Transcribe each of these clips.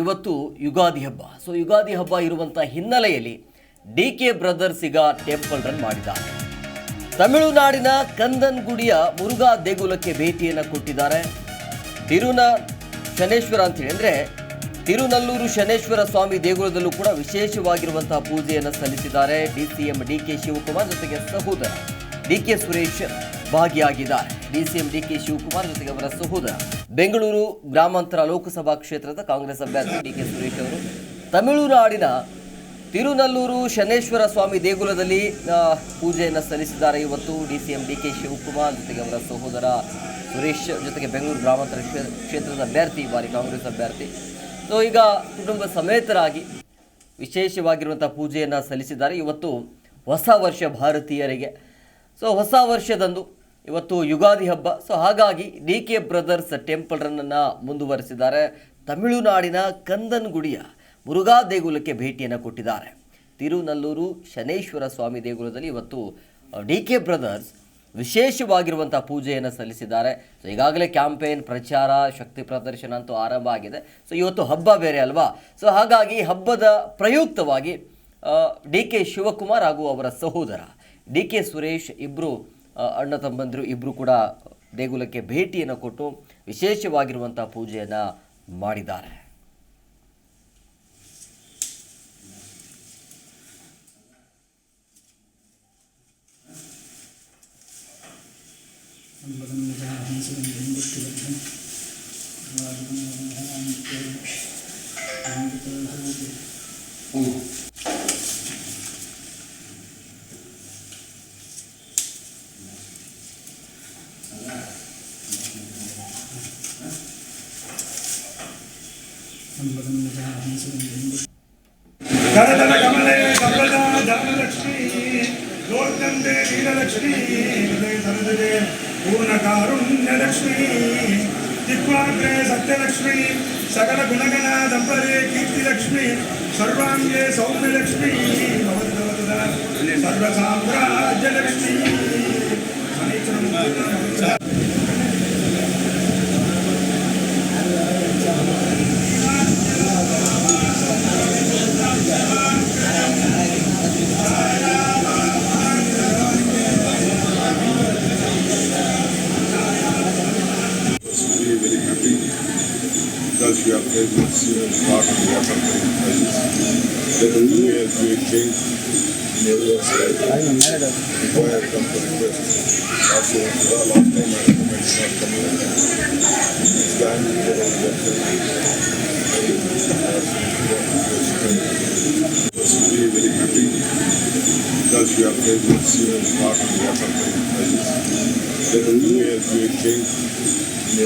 ಇವತ್ತು ಯುಗಾದಿ ಹಬ್ಬ. ಸೊ ಯುಗಾದಿ ಹಬ್ಬ ಇರುವಂಥ ಹಿನ್ನೆಲೆಯಲ್ಲಿ ಡಿ ಕೆ ಬ್ರದರ್ಸ್ ಈಗ ಟೆಂಪಲ್ ರನ್ ಮಾಡಿದ್ದಾರೆ. ತಮಿಳುನಾಡಿನ ಕಂದನ್ಗುಡಿಯ ಮುರುಘಾ ದೇಗುಲಕ್ಕೆ ಭೇಟಿಯನ್ನು ಕೊಟ್ಟಿದ್ದಾರೆ. ತಿರುನ ಶನೇಶ್ವರ ಅಂತೇಳಿ. ಅಂದರೆ ತಿರುನಲ್ಲೂರು ಶನೇಶ್ವರ ಸ್ವಾಮಿ ದೇಗುಲದಲ್ಲೂ ಕೂಡ ವಿಶೇಷವಾಗಿರುವಂತಹ ಪೂಜೆಯನ್ನು ಸಲ್ಲಿಸಿದ್ದಾರೆ D C M D K Shivakumar ಜೊತೆಗೆ ಸಹೋದರ ಡಿ ಕೆ ಸುರೇಶ್. ಭಾಗಿಯಾಗಿದ್ದಾರೆ. DCM C M D K Shivakumar ಜೊತೆಗೆ ಅವರ ಸಹೋದರ. ಬೆಂಗಳೂರು ಗ್ರಾಮಾಂತರ ಲೋಕಸಭಾ ಕ್ಷೇತ್ರದ ಕಾಂಗ್ರೆಸ್ ಅಭ್ಯರ್ಥಿ ಡಿ ಕೆ ಸುರೇಶ್ ಅವರು. ತಮಿಳುನಾಡಿನ ತಿರುನಲ್ಲೂರು ಶನೇಶ್ವರ ಸ್ವಾಮಿ ದೇಗುಲದಲ್ಲಿ ಪೂಜೆಯನ್ನು ಸಲ್ಲಿಸಿದ್ದಾರೆ ಇವತ್ತು D C M D K Shivakumar ಜೊತೆಗೆ ಅವರ ಸಹೋದರ ಸುರೇಶ್ ಜೊತೆಗೆ ಬೆಂಗಳೂರು ಗ್ರಾಮಾಂತರ ಕ್ಷೇ- ಕ್ಷೇತ್ರದ ಅಭ್ಯರ್ಥಿ, ಈ ಬಾರಿ ಕಾಂಗ್ರೆಸ್ ಅಭ್ಯರ್ಥಿ. ಸೊ ಈಗ ಕುಟುಂಬ ಸಮೇತರಾಗಿ ವಿಶೇಷವಾಗಿರುವಂಥ ಪೂಜೆಯನ್ನು ಸಲ್ಲಿಸಿದ್ದಾರೆ. ಇವತ್ತು ಹೊಸ ವರ್ಷ ಭಾರತೀಯರಿಗೆ. ಸೊ ಹೊಸ ವರ್ಷದಂದು ಇವತ್ತು ಯುಗಾದಿ ಹಬ್ಬ. ಸೊ ಹಾಗಾಗಿ ಡಿ ಕೆ ಬ್ರದರ್ಸ್ ಟೆಂಪಲ್ ಮುಂದುವರೆಸಿದ್ದಾರೆ. ತಮಿಳುನಾಡಿನ ಕಂದನ್ಗುಡಿಯ ಮುರುಘಾ ದೇಗುಲಕ್ಕೆ ಭೇಟಿಯನ್ನು ಕೊಟ್ಟಿದ್ದಾರೆ. ತಿರುನಲ್ಲೂರು ಶನೇಶ್ವರ ಸ್ವಾಮಿ ದೇಗುಲದಲ್ಲಿ ಇವತ್ತು ಡಿ ಕೆ ಬ್ರದರ್ಸ್ ವಿಶೇಷವಾಗಿರುವಂಥ ಪೂಜೆಯನ್ನು ಸಲ್ಲಿಸಿದ್ದಾರೆ. ಸೊ ಈಗಾಗಲೇ ಕ್ಯಾಂಪೇನ್ ಪ್ರಚಾರ, ಶಕ್ತಿ ಪ್ರದರ್ಶನ ಅಂತೂ ಆರಂಭ ಆಗಿದೆ. ಸೊ ಇವತ್ತು ಹಬ್ಬ ಬೇರೆ ಅಲ್ವಾ? ಸೊ ಹಾಗಾಗಿ ಹಬ್ಬದ ಪ್ರಯುಕ್ತವಾಗಿ ಡಿ ಕೆ ಶಿವಕುಮಾರ್ ಹಾಗೂ ಅವರ ಸಹೋದರ ಡಿ ಕೆ ಸುರೇಶ್ ಇಬ್ಬರು ಅಣ್ಣ ತಮ್ಮಂದಿರು ಇಬ್ಬರು ಕೂಡ ದೇಗುಲಕ್ಕೆ ಭೇಟಿಯನ್ನು ಕೊಟ್ಟು ವಿಶೇಷವಾಗಿರುವಂಥ ಪೂಜೆಯನ್ನು ಮಾಡಿದ್ದಾರೆ. ಕರದಲ కరదన కమలే కమలదా ధనలక్ష్మి లోకందే వీరలక్ష్మి ధనదే పూర్ణకారుణ్యలక్ష్మి దిగ్వాగ్రే సత్యలక్ష్మి సకల గుణగణ దంపరే కీర్తిలక్ష్మి సర్వాంగే సౌమ్యలక్ష్మి భవద్భవద సర్వసామ్రాజ్యలక్ష్మి if you are taking serious part in the effort in place, that we as we change millions like require come to request. Also, the last time I recommend not coming This time we are on that very, very happy. Because you are taking serious part in the effort in place, that we as we change ಎಸ್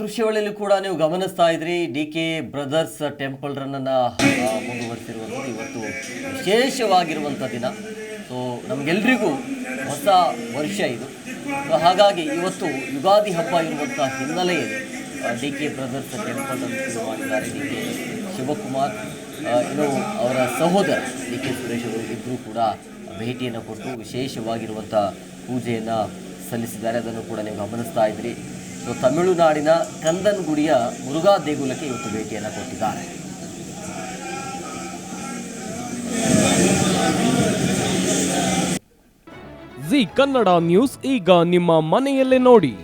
ದೃಶ್ಯಾವಳಿಯಲ್ಲಿ ಕೂಡ ನೀವು ಗಮನಿಸ್ತಾ ಇದ್ರಿ. D K brothers temple ರನ್ನನ್ನು ಮುಂದುವರಿಸಿರುವಂಥದ್ದು ಇವತ್ತು ವಿಶೇಷವಾಗಿರುವಂಥ ದಿನ. ಸೊ ನಮಗೆಲ್ರಿಗೂ ಹೊಸ ವರ್ಷ ಇದು. ಸೊ ಹಾಗಾಗಿ ಇವತ್ತು ಯುಗಾದಿ ಹಬ್ಬ ಇರುವಂಥ ಹಿನ್ನೆಲೆಯಲ್ಲಿ ಡಿ ಕೆ ಬ್ರದರ್ಸ್ ಟೆಂಪಲ್ ಅನ್ನು ಮಾಡಿದ್ದಾರೆ. ಡಿ ಕೆ ಶಿವಕುಮಾರ್ ಇನ್ನು ಅವರ ಸಹೋದರ ಡಿ ಕೆ ಸುರೇಶ್ ಅವರು ಇಬ್ಬರು ಕೂಡ ಭೇಟಿಯನ್ನು ಕೊಟ್ಟು ವಿಶೇಷವಾಗಿರುವಂಥ ಪೂಜೆಯನ್ನು ಸಲ್ಲಿಸಿದ್ದಾರೆ. ಅದನ್ನು ಕೂಡ ನೀವು ಗಮನಿಸ್ತಾ ಇದ್ದೀರಿ ಸೊ ತಮಿಳುನಾಡಿನ ಕಂದನ್ಗುಡಿಯ ಮುರುಘಾ ದೇಗುಲಕ್ಕೆ ಇವತ್ತು ಭೇಟಿಯನ್ನು ಕೊಟ್ಟಿದ್ದಾರೆ. ಜಿ ಕನ್ನಡ ನ್ಯೂಸ್ ಈಗ ನಿಮ್ಮ ಮನೆಯಲ್ಲೇ ನೋಡಿ.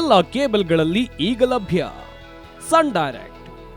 ಎಲ್ಲ ಕೇಬಲ್ಗಳಲ್ಲಿ ಈಗ ಲಭ್ಯ. Sun Direct.